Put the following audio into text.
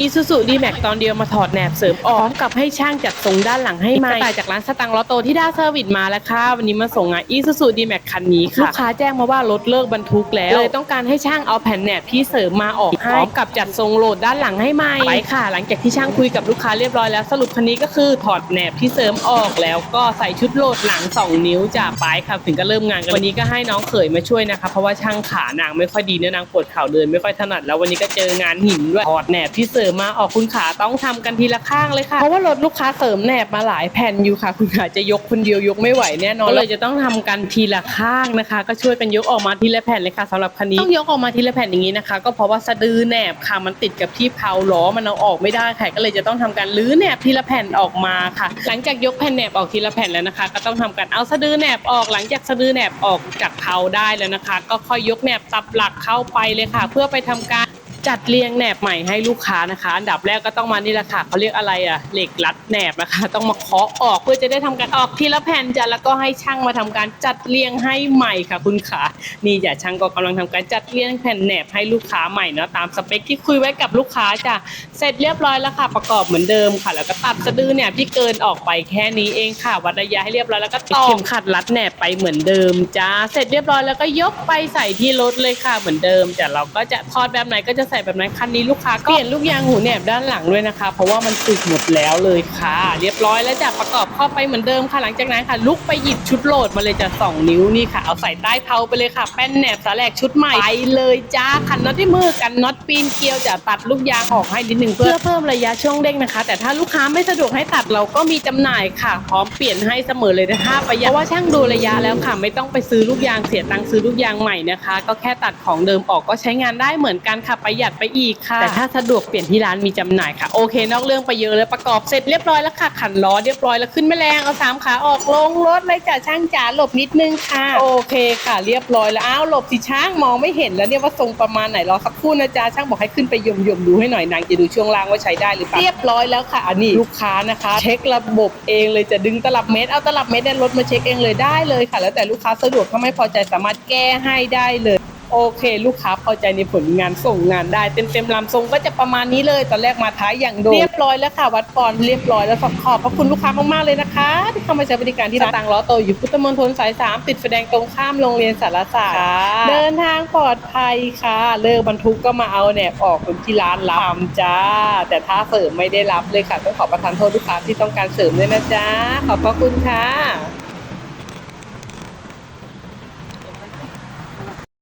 อีซูซูดีแม็กตอนเดียวมาถอดแหนบเสริมออกพร้อมกับให้ช่างจัดทรงด้านหลังให้ใหม่กระต่ายจากร้านสตังค์ลอตโตที่ด้าเซอร์วิสมาแล้วค่ะ วันนี้มาส่งงานอีซูซูดีแม็กคันนี้ค่ะ ลูกค้าแจ้งมาว่ารถเลิกบรรทุกแล้ว เลยต้องการให้ช่างเอาแผ่นแหนบที่เสริมมาออกให้พร้อมกับจัดทรงโหลดด้านหลังให้ใหม่ไปค่ะ หลังจากที่ช่างคุยกับลูกค้าเรียบร้อยแล้ว สรุปคันนี้ก็คือถอดแหนบที่เสริมออกแล้วก็ใส่ชุดโหลดหลัง 2 นิ้วจากปลายค่ะถึงก็เริ่มงานกันวันนี้ก็ให้น้องเขยมาช่วยนะคะเพราะว่าช่างขานางไม่ค่อยดีเนื้อนางปวดเข่าเดินไม่ค่อยถนัดแล้ววันนี้ก็เจองานหินด้วยถอดแหนบที่เสริมมาออกคุณขาต้องทำกันทีละข้างเลยค่ะเพราะว่ารถลูกค้าเสริมแหนบมาหลายแผ่นอยู่ค่ะ คุณขาจะยกคนเดียวยกไม่ไหวแน่นอนเลยจะต้องทำกันทีละข้างนะคะ ก็ช่วยกันยกออกมาทีละแผ่นเลยค่ะสำหรับคันนี้ต้องยกออกมาทีละแผ่นอย่างนี้นะคะ ก็เพราะว่าสะดือแหนบค่ะมันติดกับที่เพลาล้อมันเอาออกไม่ได้ค่ะก็เลยจะต้องทำการลื้อแหนบทีละแผ่นออกมาค่ะ หลังจากยกแผ่นแหนบออกทีละแผ่นแล้วนะคะ ก็ต้องทำการเอาสะดือแหนบออกหลังจากสะดือแหนบออกจากเพลาได้แล้วนะคะ ก็ค่อยยกแหนบตับหลักเข้าไปเลยค่ะ เพื่อไปทำการ จัดเรียงแหนบใหม่ให้ลูกค้านะคะ อันดับแรกก็ต้องมานี่แหละค่ะเขาเรียกอะไรอะเหล็กรัดแหนบนะคะ ต้องมาเคาะออกเพื่อจะได้ทำการออกทีละแผ่นจ้ะแล้วก็ให้ช่างมาทำการจัดเรียงให้ใหม่ค่ะคุณขานี่จ้ะช่างก็กำลังทำการจัดเรียงแผ่นแหนบให้ลูกค้าใหม่เนาะตามสเปคที่คุยไว้กับลูกค้าจ้ะเสร็จเรียบร้อยแล้วค่ะประกอบเหมือนเดิมค่ะ แล้วก็ตัดสะดือเนี่ยที่เกินออกไปแค่นี้เองค่ะ วัดระยะให้เรียบร้อยแล้วก็ต่อเข็มขัดรัดแหนบไปเหมือนเดิมจ้าเสร็จเรียบร้อยแล้วก็ยกไปใส่ที่รถเลยค่ะเหมือนเดิมจ้ะเราก็จะทอดแบบไหนก็จะใส่แบบนั้นคันนี้ลูกค้าก็เปลี่ยนลูกยางหูแหนบด้านหลังด้วยนะคะ เพราะว่ามันสึกหมดแล้วเลยค่ะ เรียบร้อยแล้วจ้ะประกอบเข้าไปเหมือนเดิมค่ะหลังจากนั้นค่ะ ลุกไปหยิบชุดโหลดมาเลยจ้ะสองนิ้วนี่ค่ะ เอาใส่ใต้เท้าไปเลยค่ะแป้นแหนบสาแหลกชุดใหม่ไปเลยจ้าขันน็อตที่มือกันน็อตปีนเกลียวจะตัดลูกยางออกให้นิดนึงเพื่อเพิ่มระยะช่วงเด้งนะคะ แต่ถ้าลูกค้าไม่สะดวกให้ตัดเราก็มีจำหน่ายค่ะ พร้อมเปลี่ยนให้เสมอเลยนะถ้าประหยัดเพราะว่าช่างดูระยะแล้วค่ะ ไม่ต้องไปซื้อลูกยางเสียตังค์ซื้อลูกยางใหม่นะคะ ก็แค่ตัดของเดิมออกก็ใช้งานได้เหมือนกันค่ะประหยัดไปอีกค่ะ แต่ถ้าสะดวกเปลี่ยนที่ร้านมีจำหน่ายค่ะโอเคนอกเรื่องไปเยอะแล้วประกอบเสร็จเรียบร้อยแล้วค่ะขันล้อเรียบร้อยแล้วขึ้นแม่แรงเอาสามขาออกลงรถเลยจ้ะช่างจ๋าหลบนิดนึงค่ะ โอเคค่ะเรียบร้อยแล้วอ้าวหลบสิช่างมองไม่เห็นแล้วเนี่ยว่าทรงประมาณไหนรอสักครู่นะจ๊ะช่างบอกให้ขึ้นไปยมยมๆดูให้หน่อยนางจะดูช่วงล่างว่าใช้ได้หรือเปล่าเรียบร้อยแล้วค่ะอันนี้ลูกค้านะคะ เช็คระบบเองเลยจะดึงตลับเมตรเอาตลับเมตรเนี่ยรถมาเช็คเองเลยได้เลยค่ะ แล้วแต่ลูกค้าสะดวกถ้าไม่พอใจสามารถแก้ให้ได้เลย โอเค ลูกค้าพอใจในผลงานส่งงานได้เต็มเต็มๆลำทรงก็จะประมาณนี้เลย ตอนแรกมาท้ายอย่างโดดเรียบร้อยแล้วค่ะวัดปอนเรียบร้อยแล้วขอบพระคุณลูกค้ามากๆเลยนะคะ ที่เข้ามาใช้บริการที่ร้านตังล้อโตอยู่พุทธมณฑลสายสามติดไฟแดงตรงข้ามโรงเรียนสารศาสตร์เดินทางปลอดภัยค่ะเลิกบรรทุกก็มาเอาแหนบออกเป็นที่ร้านรับจ้า แต่ถ้าเสริมไม่ได้รับเลยค่ะต้องขอประทานโทษลูกค้าที่ต้องการเสริมด้วยนะจ๊ะขอบพระคุณค่ะ